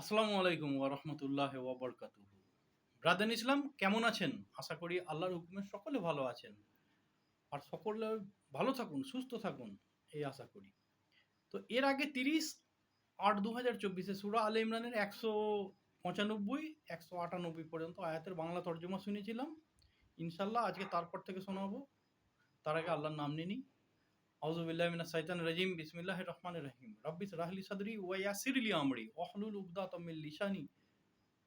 আসসালামু আলাইকুম ওয়া রাহমাতুল্লাহি ওয়া বারাকাতুহু। ব্রাদার ইসলাম, কেমন আছেন? আশা করি আল্লাহর হুকুমে সকলে ভালো আছেন। আর সকলে ভালো থাকুন, সুস্থ থাকুন, এই আশা করি। তো এর আগে তিরিশ আট দু হাজার চব্বিশে সুরা আল ইমরানের একশো পঁচানব্বই, একশো আটানব্বই পর্যন্ত আয়াতের বাংলা তর্জমা শুনেছিলাম। ইনশাল্লাহ আজকে তারপর থেকে শোনাবো। তার আগে আল্লাহর নাম নিনি আউযুবিল্লাহি মিনাশ শাইতানির রাজিম, বিসমিল্লাহির রহমানির রহিম। রাব্বিস রাহলি সাদরি ওয়া ইয়াসিরলি আমরি ওয়াহলুল উকদাতাম মিন লিসানি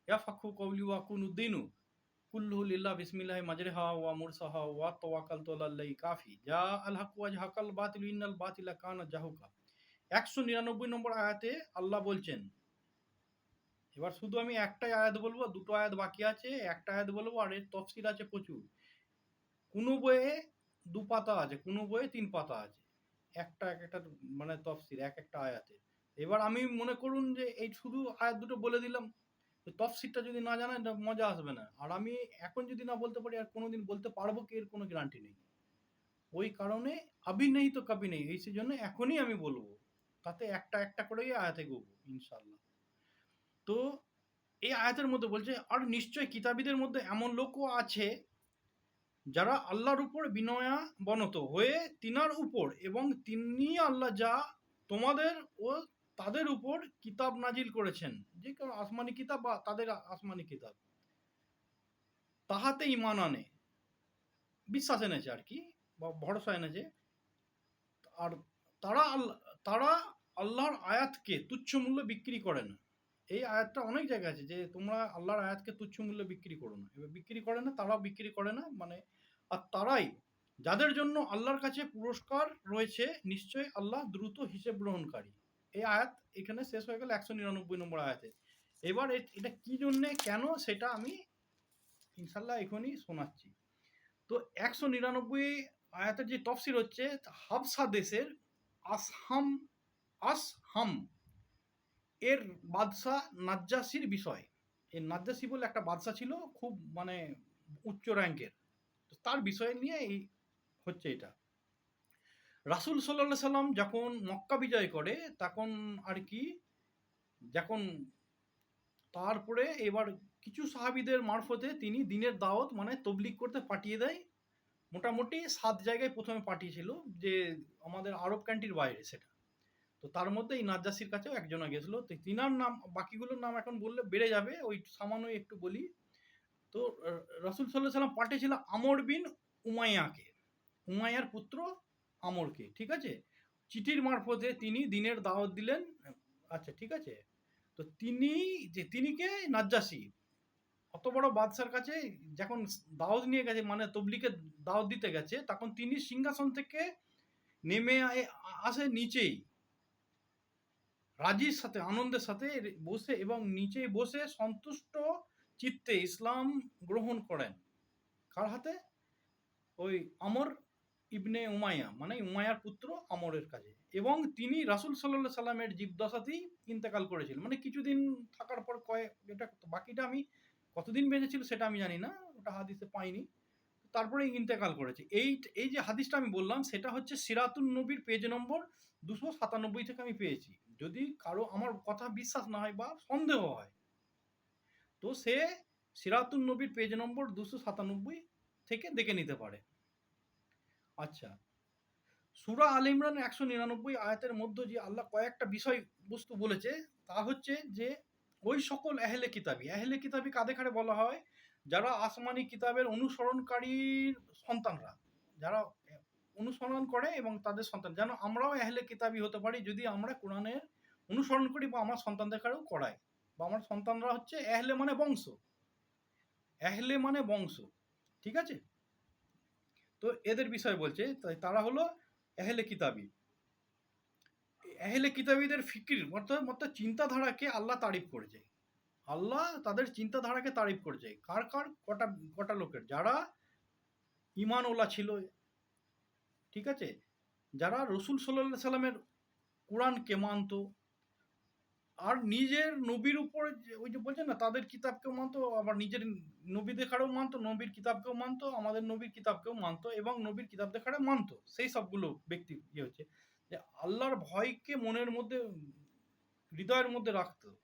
ইয়াফাকহু কওলি ওয়া কুনুদ্দিনু কুল্লুহু লিল্লাহ বিসমিল্লাহি মাজরিহা ওয়া মুরসাহা ওয়া তাওয়াক্কালতু আলাল্লাহি কাফি। জা আল হক ওয়া জাহাকাল বাতিল, ইন্নাল বাতিলা কানা জাহুকা। একশো নিরানব্বই নম্বর আয়াতে আল্লাহ বলছেন, এবার শুধু আমি একটাই আয়াত বলব, দুটো আয়াত বাকি আছে, একটা আয়াত বলব আর এর তফসিল আছে প্রচুর। কোনো বইয়ে দু পাতা আছে, কোনো বইয়ে তিন পাতা আছে। একটা, এক একটা মানে তফসিল, এক একটা আয়াতে এবার আমি মনে করুন যে এই শুধু আয়াত দুটো বলে দিলাম তো তফসিলটা যদি না এটা মজা আসবে না। আর আমি এখন যদি না বলতে পারি, আর কোনোদিন বলতে পারব কি, এর কোনো গ্যারান্টি নেই। ওই কারণে আবি নেই তো কাবি নেই। এই জন্য এখনই আমি বলব, তাতে একটা একটা করেই আয়াতে গব ইনশাল্লাহ তো এই আয়াতের মধ্যে বলছে, আর নিশ্চয় কিতাবীদের মধ্যে এমন লোকও আছে যারা আল্লাহর উপর বিনয়া বনত হয়ে তিনার উপর এবং তিনি আল্লাহ যা তোমাদের ও তাদের উপর কিতাব নাজিল করেছেন, যে কোনো আসমানি কিতাব বা তাদের আসমানি কিতাব, তাহাতে ইমান আনে, বিশ্বাস এনেছে আর কি বা ভরসা এনেছে। আর তারা আল্লাহ তারা আল্লাহর আয়াতকে তুচ্ছ মূল্য বিক্রি করে না এই আয়াতটা অনেক জায়গায় আছে যে তোমরা আল্লাহর আয়াতকে তুচ্ছ মূল্যে বিক্রি করো না। এবার বিক্রি করে না, তারাও বিক্রি করে না। মানে আর তারাই, যাদের জন্য আল্লাহর কাছে পুরস্কার রয়েছে, নিশ্চয়ই আল্লাহ দ্রুত হিসেব গ্রহণকারী। এই আয়াত এখানে শেষ হয়ে গেল একশো নিরানব্বই নম্বর আয়াতে। এবার এটা কি জন্যে, কেন, সেটা আমি ইনশাল্লাহ এখনই শোনাচ্ছি। তো একশো নিরানব্বই আয়াতের যে তফসির হচ্ছে হাবসা দেশের আসহাম আসহাম এর বাদশাহ নাজ্জাসির বিষয়। এই নাজ্জাসি বলে একটা বাদশা ছিল, খুব মানে উচ্চ র্যাঙ্কের তার বিষয় নিয়ে এই হচ্ছে এটা। রাসুল সাল্লাহ সাল্লাম যখন মক্কা বিজয় করে, তখন আর কি, যখন তারপরে এবার কিছু সাহাবিদের মারফতে তিনি দিনের দাওয়াত মানে তবলিক করতে পাঠিয়ে দেয়। মোটামুটি সাত জায়গায় প্রথমে পাঠিয়েছিল যে আমাদের আরব কান্ট্রির বাইরে সেটা। তো তার মধ্যে এই নাজ্জাসির কাছেও একজনা গেছিল। তো তিনার নাম, বাকিগুলোর নাম এখন বললে বেড়ে যাবে, ওই সামান্য একটু বলি। তো রসুল সাল্লাহ সাল্লাম পাঠিয়েছিল আমর বিন উমাইয়াকে। উমাইয়ার পুত্র আমরকে, ঠিক আছে? চিঠির মারফতে তিনি দিনের দাওয়াত দিলেন। আচ্ছা ঠিক আছে? তো তিনি, যে তিনি কে নাজ্জাসি। অত বড় বাদশার কাছে যখন দাওয়াত নিয়ে গেছে মানে তবলিকে দাওয়াত দিতে গেছে, তখন তিনি সিংহাসন থেকে নেমে আসে নিচেই। রাজির সাথে, আনন্দের সাথে বসে এবং নিচে বসে সন্তুষ্ট চিত্তে ইসলাম গ্রহণ করেন। কার হাতে? ওই আমর ইবনে উমাইয়া মানে উমায়ার পুত্র আমরের কাছে। এবং তিনি রাসুল সাল্লাহ সাল্লামের জীবদশাতেই ইন্তেকাল করেছিলেন। মানে কিছুদিন থাকার পর কয়েক এটা বাকিটা আমি কতদিন বেঁচেছিল সেটা আমি জানি না, ওটা হাদিসে পাইনি। তারপরে ইন্তেকাল করেছে। এই এই যে হাদিসটা আমি বললাম, সেটা হচ্ছে সিরাতুন নবীর পেজ নম্বর দুশো সাতানব্বই থেকে আমি পেয়েছি। যদি কারও আমার কথা বিশ্বাস না হয় বা সন্দেহ হয়, তো সে সিরাতুন নবীর পেজ নম্বর দুশো সাতানব্বই থেকে দেখে নিতে পারে। আচ্ছা সুরা আল ইমরান একশো নিরানব্বই আয়াতের মধ্যে যে আল্লাহ কয়েকটা বিষয় বস্তু বলেছে। তা হচ্ছে যে, ওই সকল এহেলে কিতাবি এহেলে কিতাবি কাদের কারে বলা হয়, যারা আসমানি কিতাবের অনুসরণকারীর সন্তানরা, যারা অনুসরণ করে এবং তাদের সন্তান। যেন আমরাও এহলে কিতাবি হতে পারি, যদি আমরা কোরআনের অনুসরণ করি বা আমার সন্তানদের কারেও করাই। বা আমার সন্তানরা হচ্ছে এহলে মানে বংশ। এহলে মানে বংশ। ঠিক আছে? তো এদের বিষয় বলছে, তাই তারা হলো এহলে কিতাবি। এহলে কিতাবিদের ফিকির, অর্থাৎ অর্থাৎ চিন্তাধারাকে আল্লাহ তারিফ করেছে আল্লাহ তাদের চিন্তাধারাকে তারিফ করেছে কার কার? কটা কটা লোকের? যারা ইমান ওলা ছিল ঠিক আছে? যারা রসুল সাল্লাহ সাল্লামের কোরআনকে মানতো আর নিজের নবীর উপর ওই যে বলছেন না, তাদের কিতাবকেও মানতো, আবার নিজের নবী দেখারও মানতো, নবীর কিতাবকেও মানতো, আমাদের নবীর কিতাবকেও মানতো এবং নবীর কিতাব দেখারও মানতো। সেই সবগুলো ব্যক্তি ইয়ে হচ্ছে। যে আল্লাহর ভয়কে মনের মধ্যে, হৃদয়ের মধ্যে রাখতো।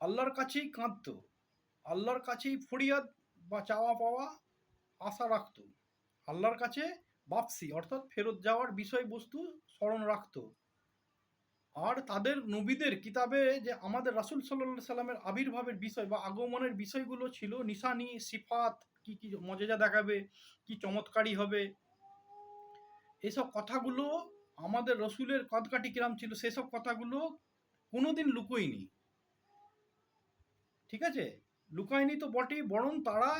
আল্লাহর কাছেই কাঁদতো। আল্লাহর কাছেই ফরিয়াদ বা চাওয়া পাওয়া আশা রাখত। আল্লাহর কাছে বাপসি, অর্থাৎ ফেরত যাওয়ার বিষয়বস্তু স্মরণ রাখতো। আর তাদের নবীদের কিতাবে যে আমাদের রাসূল সাল্লাল্লাহু সাল্লামের আবির্ভাবের বিষয় বা আগমনের বিষয়গুলো ছিল, নিশানি, সিফাত, কি কি মজেজা দেখাবে, কি চমৎকারী হবে, এসব কথাগুলো আমাদের রসুলের কদকাঠি কিরাম ছিল, সেসব কথাগুলো কোনোদিন লুকোয়নি। ঠিক আছে? লুকায়নি তো বটেই, বরং তারা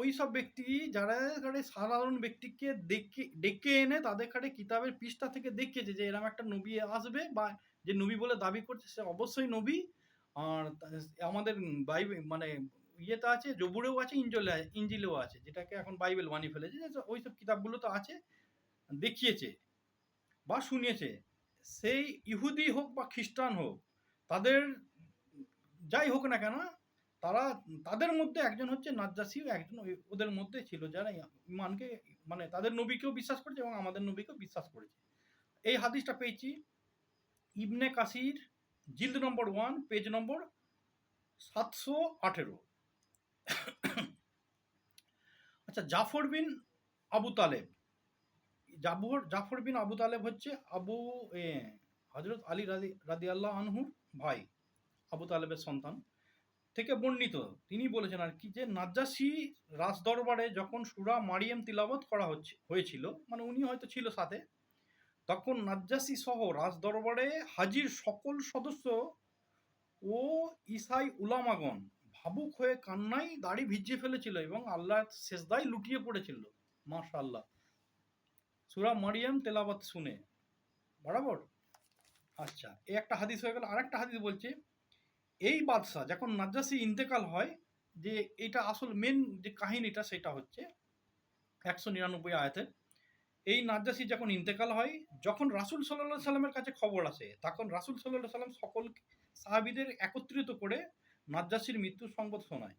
ওই সব ব্যক্তি যারা একেবারে সাধারণ ব্যক্তিকে ডেকে ডেকে এনে তাদের কাছে কিতাবের পৃষ্ঠা থেকে দেখিয়েছে যে এরকম একটা নবী আসবে বা যে নবী বলে দাবি করছে সে অবশ্যই নবী। আর আমাদের বাইবেল মানে ইয়েতে আছে, জবুরেও আছে, ইঞ্জলে, ইঞ্জিলেও আছে, যেটাকে এখন বাইবেল বানিয়ে ফেলেছে ওই সব কিতাবগুলো তো আছে, দেখিয়েছে বা শুনিয়েছে। সেই ইহুদি হোক বা খ্রিস্টান হোক, তাদের যাই হোক না কেন তারা তাদের মধ্যে একজন হচ্ছে নাজ্জাসিও একজন ওদের মধ্যে ছিল যারা ইমানকে মানে তাদের নবীকেও বিশ্বাস করেছে এবং আমাদের নবীকেও বিশ্বাস করেছে। এই হাদিসটা পেয়েছি। ইবনে কাসির জিল্দ নম্বর ওয়ান, পেজ নম্বর সাতশো আঠেরো। আচ্ছা জাফর বিন আবু তালেব। জাফর জাফর বিন আবু তালেব হচ্ছে আবু হজরত আলী রাদি রাদি আল্লাহ আনহুর ভাই, আবু তালেবের সন্তান। থেকে বর্ণিত। তিনি বলেছেন আর কি যে, নাজ্জাসী রাজদরবারে যখন সুরা মারিয়াম তিলাবত করা হচ্ছে, হয়েছিল মানে উনি হয়তো ছিল সাথে, তখন নাজ্জাসী সহ রাজদরবারে হাজির সকল সদস্য ও ইসাই উলামাগণ ভাবুক হয়ে কান্নায় দাড়ি ভিজিয়ে ফেলেছিল এবং আল্লাহ শেষদায় লুটিয়ে পড়েছিল। মাশাআল্লাহ। সুরা মারিয়াম তেলাবাত শুনে, বরাবর? আচ্ছা এই একটা হাদিস হয়ে গেল। আরেকটা হাদিস বলছে এই বাদশাহ যখন নাজ্জাসি ইন্তেকাল হয়, যে এটা আসল মেন যে কাহিনীটা সেটা হচ্ছে একশো নিরানব্বই আয়াতে, এই নাজ্জাসি যখন ইন্তেকাল হয়, যখন রাসূল সাল্লাহ সাল্লামের কাছে খবর আসে, তখন রাসূল সাল্লাহ সাল্লাম সকল সাহাবিদের একত্রিত করে নাজ্জাসির মৃত্যুর সংবাদ শোনায়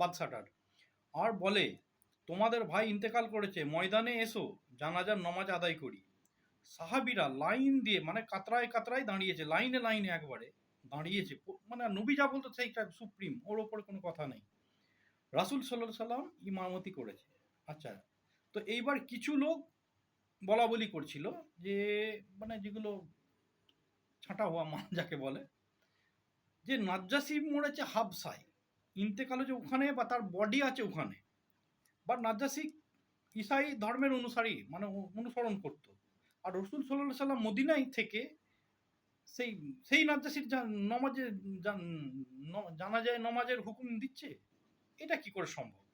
বাদশাটার আর বলে, তোমাদের ভাই ইন্তেকাল করেছে, ময়দানে এসো, জানাজার নমাজ আদায় করি। সাহাবিরা লাইন দিয়ে মানে কাতরায় কাতরায় দাঁড়িয়েছে, লাইনে লাইনে একবারে। দাঁড়িয়েছে। মানে নবী যা বলতো সেইটা সুপ্রিম, ওর ওপরে কোনো কথা নেই। রাসূল সাল্লাহ সাল্লাম ইমামতি করেছে। আচ্ছা তো এইবার কিছু লোক বলা বলি করছিল যে মানে যেগুলো ছাঁটা হওয়া মান যাকে বলে, যে নাজ্জাসি মরেছে হাবসায়। ইন্তেকাল যে ওখানে বা তার বডি আছে ওখানে। বা নাজ্জাসি ইসাই ধর্মের অনুসারী মানে অনুসরণ করত। আর রসুল সাল্লাহ সাল্লাম মদিনায় থেকে সেই সেই নাজ্জাসির নমাজে জান- ন- জানা যায় নমাজের হুকুম দিচ্ছে, এটা কি করে সম্ভব?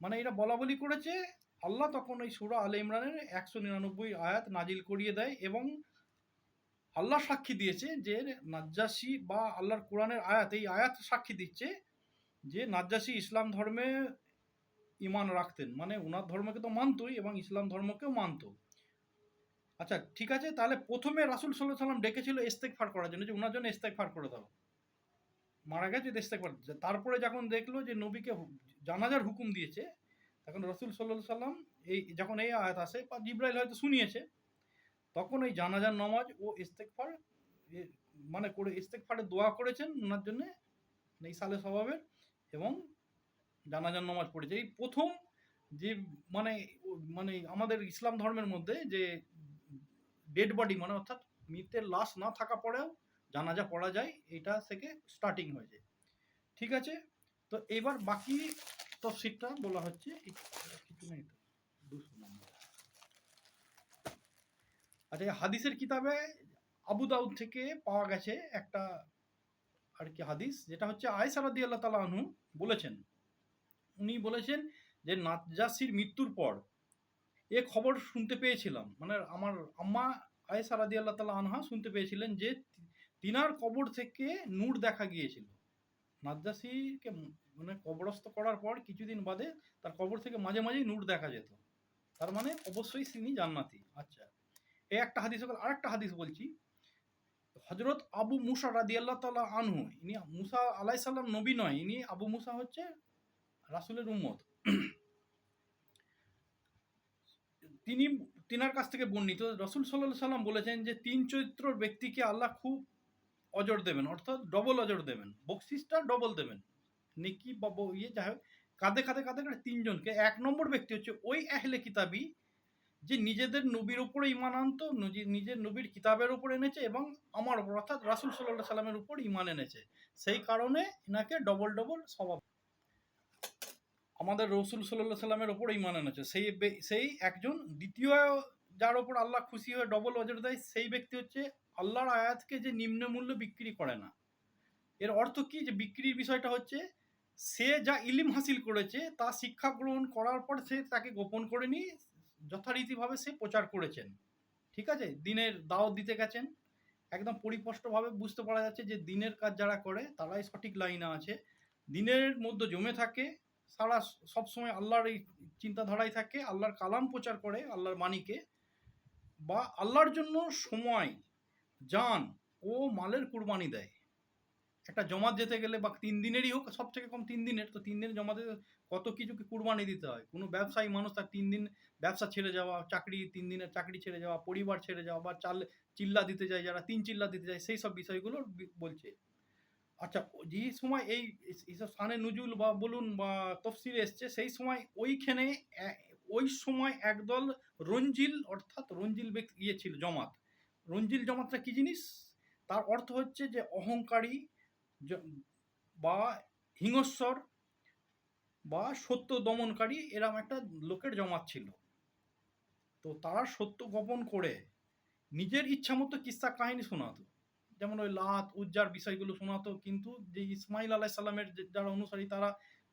মানে এটা বলা বলি করেছে, আল্লাহ তখন ওই সুরা আলে ইমরানের একশো নিরানব্বই আয়াত নাজিল করিয়ে দেয় এবং আল্লাহ সাক্ষী দিয়েছে যে নাজ্জাসি বা আল্লাহর কোরআনের আয়াত, এই আয়াত সাক্ষী দিচ্ছে যে নাজ্জাসি ইসলাম ধর্মে ইমান রাখতেন। মানে ওনার ধর্মকে তো মানতই এবং ইসলাম ধর্মকেও মানতো। আচ্ছা ঠিক আছে, তাহলে প্রথমে রাসুল সাল্লাহ সাল্লাম ডেকেছিল ইস্তেকফার করার জন্য যে ওনার জন্য ইস্তেকফার করে দাও। মারা গেছে ইস্তেকফার তারপরে যখন দেখল যে নবীকে জানাজার হুকুম দিয়েছে, তখন রসুল সাল্লাহ সাল্লাম এই, যখন এই আয়াত আসে বা জিব্রাইল হয়তো শুনিয়েছে, তখন ওই জানাজার নামাজ ও ইস্তেকফার মানে করে ইস্তেকফারে দোয়া করেছেন ওনার জন্য এই সালে স্বভাবের, এবং জানাজার নামাজ পড়েছে। এই প্রথম যে মানে মানে আমাদের ইসলাম ধর্মের মধ্যে যে ডেড বডি মানে অর্থাৎ মৃতের লাশ না থাকা পরেও জানাজা পড়া যায়, এটা থেকে স্টার্টিং হয়েছে ঠিক আছে? তো এবার বাকি তফসিরটা বলা হচ্ছে কিছু নেই তো আচ্ছা হাদিসের কিতাবে আবু দাউদ থেকে পাওয়া গেছে একটা আর কি হাদিস, যেটা হচ্ছে আয়সা রাদি আল্লাহ তালা আনহু বলেছেন। উনি বলেছেন যে নাজ্জাসির মৃত্যুর পর এ খবর শুনতে পেয়েছিলাম। মানে আমার আম্মা আয়েশা রাদি আল্লাহ তালা আনহা শুনতে পেয়েছিলেন যে তিনার কবর থেকে নূর দেখা গিয়েছিল। নাজ্জাসিকে মানে কবরস্থ করার পর কিছুদিন বাদে তার কবর থেকে মাঝে মাঝেই নূর দেখা যেত। তার মানে অবশ্যই তিনি জান্নাতি। আচ্ছা এই একটা হাদিস হল আরেকটা হাদিস বলছি। হজরত আবু মুসা রাদি আল্লাহ তালা আনহু, ইনি মুসা আলাই সাল্লাম নবী নয়, ইনি আবু মুসা হচ্ছে রাসুলের উম্মত। তিনি, তিনার কাছ থেকে বর্ণিত। রসুল সাল্লাহ সাল্লাম বলেছেন যে, তিন চরিত্রর ব্যক্তিকে আল্লাহ খুব অজর দেবেন, অর্থাৎ ডবল অজর দেবেন। বকশিসটা ডবল দেবেন। নেকি বা ইয়ে যাই হোক, কাঁধে কাঁধে কাঁধে করে তিনজনকে। এক নম্বর ব্যক্তি হচ্ছে ওই আহলে কিতাবি, যে নিজেদের নবীর উপরে ইমান আনতো নিজের নবীর কিতাবের উপর এনেছে এবং আমার উপর, অর্থাৎ রাসুল সাল্লাহ সাল্লামের উপর ইমান এনেছে। সেই কারণে এনাকে ডবল ডবল স্বভাব। আমাদের রসুল সাল্লাহ সাল্লামের ওপর ইমান এনেছে। সেই সেই একজন দ্বিতীয় যার ওপর আল্লাহ খুশি হয়ে ডবল অজর দেয়, সেই ব্যক্তি হচ্ছে আল্লাহর আয়াতকে যে নিম্ন মূল্য বিক্রি করে না। এর অর্থ কি? যে বিক্রির বিষয়টা হচ্ছে, সে যা ইলিম হাসিল করেছে, তা শিক্ষা গ্রহণ করার পর সে তাকে গোপন করে নিয়ে যথারীতিভাবে সে প্রচার করেছেন। ঠিক আছে? দিনের দাওয়াত দিতে গেছেন। একদম পরিস্পষ্টভাবে বুঝতে পারা যাচ্ছে যে দিনের কাজ যারা করে, তারাই সঠিক লাইনে আছে। দিনের মধ্যে জমে থাকে সারা সবসময় আল্লাহর এই চিন্তাধারায় থাকে, আল্লাহর কালাম প্রচার করে, আল্লাহর বাণীকে। বা আল্লাহর জন্য সময়, জান ও মালের কুরবানি দেয়। একটা জমাত যেতে গেলে বা তিন দিনেরই হোক সব থেকে কম তিন দিনের, তো তিন দিন জমাতে কত কিছুকে কুরবানি দিতে হয়। কোনো ব্যবসায়ী মানুষ তার তিন দিন ব্যবসা ছেড়ে যাওয়া, চাকরি, তিন দিনের চাকরি ছেড়ে যাওয়া, পরিবার ছেড়ে যাওয়া বা চাল, চিল্লা দিতে যায়, যারা তিন চিল্লা দিতে যায়, সেই সব বিষয়গুলো বলছে। আচ্ছা যে সময় এই এইসব সানে নজুল বা বলুন বা তফসিলে এসছে, সেই সময় ওইখানে ওই সময় একদল রঞ্জিল অর্থাৎ রঞ্জিল ইয়ে ছিল, জমাত। রঞ্জিল জমাতটা কি জিনিস? তার অর্থ হচ্ছে যে অহংকারী বা হিংস্বর বা সত্য দমনকারী এরম একটা লোকের জমাত ছিল। তো তারা সত্য গোপন করে নিজের ইচ্ছা মতো কিস্সা কাহিনী শোনাতো। যেমন ওই লাত, উজ্জার বিষয়গুলো শোনাতো, কিন্তু যে ইসমাইল আলাহ সাল্লামের যারা অনুসারী তারা,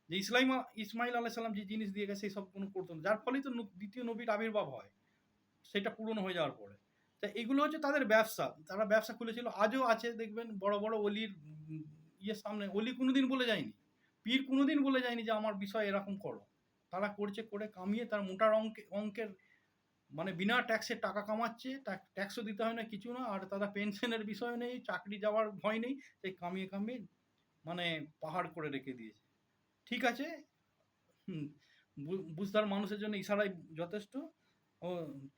যে ইসলাম ইসমাইল আলাহ সাল্লাম যে জিনিস দিয়ে গেছে সব কোনো করতো না। যার ফলেই তো দ্বিতীয় নবীর আবির্ভাব হয়। সেটা পূরণ হয়ে যাওয়ার পরে। তা এগুলো হচ্ছে তাদের ব্যবসা। তারা ব্যবসা খুলেছিল, আজও আছে, দেখবেন বড় বড় অলির ইয়ের সামনে। অলি কোনোদিন বলে যায়নি। পীর কোনোদিন বলে যায়নি যে, আমার বিষয় এরকম করো। তারা করছে, করে কামিয়ে তার মোটার অঙ্কে, অঙ্কের মানে বিনা ট্যাক্সের টাকা কামাচ্ছে ট্যাক্সও দিতে হয় না কিছু না, আর তারা পেনশনের বিষয় নেই, চাকরি যাওয়ার ভয় নেই সেই কামিয়ে কামিয়ে মানে পাহাড় করে রেখে দিয়েছে। ঠিক আছে? বুঝদার মানুষের জন্য ইশারাই যথেষ্ট।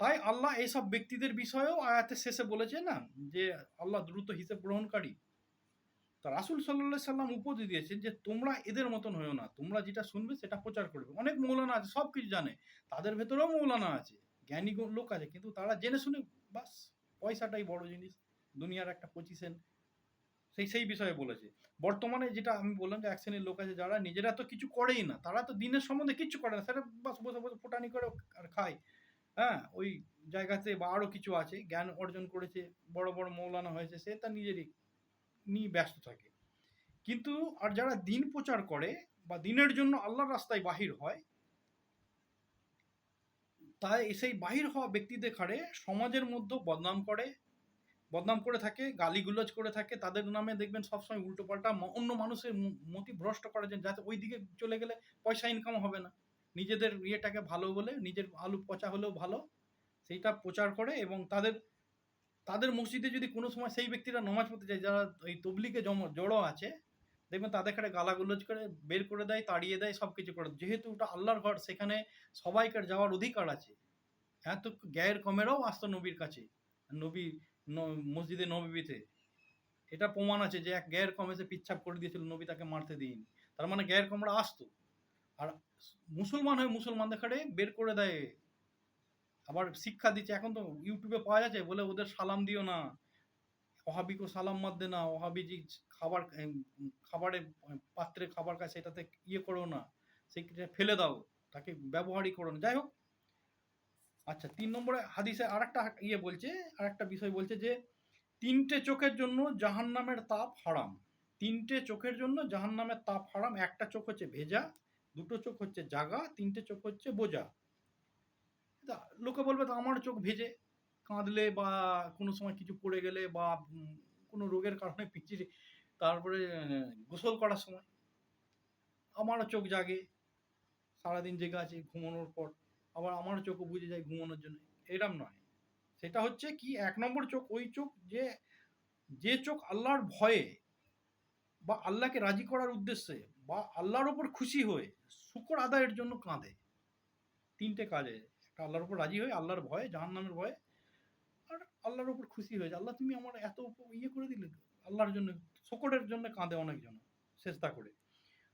তাই আল্লাহ এইসব ব্যক্তিদের বিষয়েও আয়াতের শেষে বলেছে না, যে আল্লাহ দ্রুত হিসেব গ্রহণকারী। তা রাসুল সাল্লাহ সাল্লাম উপদেশ দিয়েছেন যে, তোমরা এদের মতন হয়েও না, তোমরা যেটা শুনবে সেটা প্রচার করবে। অনেক মৌলানা আছে, সব কিছু জানে, তাদের ভেতরেও মৌলানা আছে। জ্ঞানী লোক আছে, কিন্তু তারা জেনে শুনে বাস পয়সাটাই বড় জিনিস। দুনিয়ার একটা পজিশন সেই সেই বিষয়ে বলেছে। বর্তমানে যেটা আমি বললাম যে এক শ্রেণির লোক আছে যারা নিজেরা তো কিছু করেই না, তারা তো দিনের সম্বন্ধে কিচ্ছু করে না, সেটা বাস বসে বসে ফোটানি করে আর খায়। হ্যাঁ ওই জায়গাতে বা আরও কিছু আছে, জ্ঞান অর্জন করেছে, বড় বড় মৌলানা হয়েছে, সে তার নিজেরই নিয়ে ব্যস্ত থাকে। কিন্তু আর যারা দিন প্রচার করে বা দিনের জন্য আল্লাহর রাস্তায় বাহির হয় তাই সেই বাহির হওয়া ব্যক্তিদের খাড়ে সমাজের মধ্যে বদনাম করে বদনাম করে থাকে, গালিগুলোজ করে থাকে। তাদের নামে দেখবেন সবসময় উল্টোপাল্টা অন্য মানুষের মতি ভ্রষ্ট জন্য যাতে ওই দিকে চলে গেলে পয়সা ইনকাম হবে না। নিজেদের ইয়েটাকে ভালো বলে, নিজের আলু পচা হলেও ভালো, সেইটা প্রচার করে এবং তাদের তাদের মসজিদে যদি কোনো সময় সেই ব্যক্তিরা নমাজ পড়তে যায়, যারা এই তবলিকে জড়ো আছে দেখবেন তাদের কাছে গালাগুলোজ করে বের করে দেয়, তাড়িয়ে দেয় সব কিছু করে যেহেতু ওটা আল্লাহর ঘর, সেখানে সবাইকার যাওয়ার অধিকার আছে। হ্যাঁ তো গ্যায়ের কমেরাও আসতো নবীর কাছে, নবী মসজিদে নবীতে। এটা প্রমাণ আছে যে এক গ্যায়ের কম এসে পিচ্ছাপ করে দিয়েছিল, নবী তাকে মারতে দিইনি। তার মানে গ্যায়ের কমরা আসতো। আর মুসলমান হয়ে মুসলমানদের খাড়ে বের করে দেয়। আবার শিক্ষা দিচ্ছে, এখন তো ইউটিউবে পাওয়া যাচ্ছে বলে ওদের সালাম দিও না। ওহাবিকে সালাম মত না, ওহাবি যে খাবার খাবারে পাত্রে খাবার খায় সেটাতে ইয়ে করো না সেইটা ফেলে দাও, তাকে ব্যবহারই করো না। যাই হোক আচ্ছা তিন নম্বরে হাদিসে আরেকটা ইয়ে বলছে, আরেকটা বিষয় বলছে যে, তিনটে চোখের জন্য জাহান্নামের তাপ হারাম। তিনটে চোখের জন্য জাহান্নামের তাপ হারাম। একটা চোখ হচ্ছে ভেজা, দুটো চোখ হচ্ছে জাগা, তিনটে চোখ হচ্ছে বোঝা। লোকে বলবে, তো আমার চোখ ভেজে কাঁদলে বা কোনো সময় কিছু পড়ে গেলে বা কোনো রোগের কারণে পিছিয়ে তারপরে গোসল করার সময় আমারও চোখ জাগে, সারাদিন জেগে আছে ঘুমানোর পর, আবার আমারও চোখও বুঝে যায় ঘুমানোর জন্য। এরম নয়। সেটা হচ্ছে কি, এক নম্বর চোখ, ওই চোখ যে যে চোখ আল্লাহর ভয়ে বা আল্লাহকে রাজি করার উদ্দেশ্যে বা আল্লাহর ওপর খুশি হয়ে শুকর আদায়ের জন্য কাঁদে, তিনটে কাজে। একটা আল্লাহর ওপর রাজি হয়ে আল্লাহর ভয়ে, জাহান্নামের ভয়ে আর আল্লাহর উপর খুশি হয়ে যায়। আল্লাহ, তুমি আমার এত ইয়ে করে দিলে আল্লাহর জন্য শকরের জন্য কাঁদে অনেকজন, চেষ্টা করে।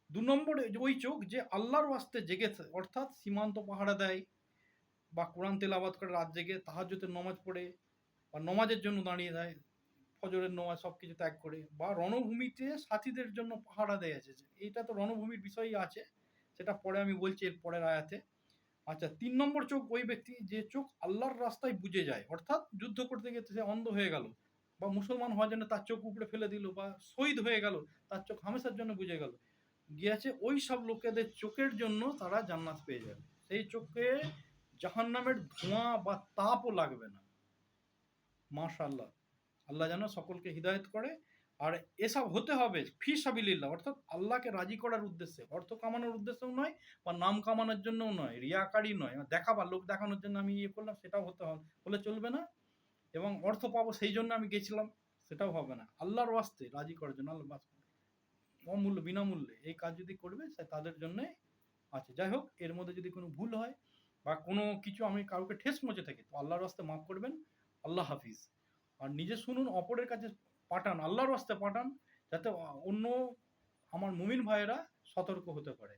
দু নম্বরে ওই চোখ যে আল্লাহর ওয়াস্তে জেগেছে, অর্থাৎ সীমান্ত পাহারা দেয় বা কোরআন তেলাবাদ করে রাত জেগে, তাহাজ্জুদের নমাজ পড়ে বা নমাজের জন্য দাঁড়িয়ে দেয় ফজরের নমাজ সব কিছু ত্যাগ করে বা রণভূমিতে সাথীদের জন্য পাহারা দেয় আছে। এইটা তো রণভূমির বিষয়ই আছে, সেটা পরে আমি বলছি এর পরের আয়াতে। আচ্ছা তিন নম্বর চোখ ওই ব্যক্তি যে চোখ আল্লাহর রাস্তায় বুঝে যায়, অর্থাৎ যুদ্ধ করতে গিয়ে সে অন্ধ হয়ে গেল বা মুসলমান হওয়ার জন্য তার চোখ উপরে ফেলে দিল বা শহীদ হয়ে গেল, তার চোখ হামেশার জন্য বুঝে গেল, গিয়েছে ওই সব লোকেদের চোখের জন্য তারা জান্নাত পেয়ে যাবে। সেই চোখে জাহান্নামের ধোঁয়া বা তাপও লাগবে না। মাশাল্লাহ আল্লাহ যেন সকলকে হিদায়ত করে আর এসব হতে হবে, ফি সাবিলিল্লাহ, অর্থাৎ আল্লাহকে রাজি করার উদ্দেশ্যে। অর্থ কামানোর উদ্দেশ্যেও নয়, বা নাম কামানোর জন্যও নয়, রিয়াকারি নয়। দেখাবার লোক দেখানোর জন্য আমি ইয়ে করলাম, সেটাও হতে হবে, হলে চলবে না। এবং অর্থ পাবো সেই জন্য আমি গেছিলাম, সেটাও হবে না। আল্লাহর ওয়াস্তে রাজি করার জন্য আল্লাহ অমূল্য, বিনামূল্যে এই কাজ যদি করবে, সে তাদের জন্যে আছে। যাই হোক, এর মধ্যে যদি কোনো ভুল হয়, বা কোনো কিছু আমি কাউকে ঠেস মচে থাকি, তো আল্লাহর রাস্তে মাফ করবেন। আল্লাহ হাফিজ। আর নিজে শুনুন, অপরের কাছে পাঠান আল্লাহর রাস্তে পাঠান যাতে অন্য আমার মুমিন ভাইয়েরা সতর্ক হতে পারে।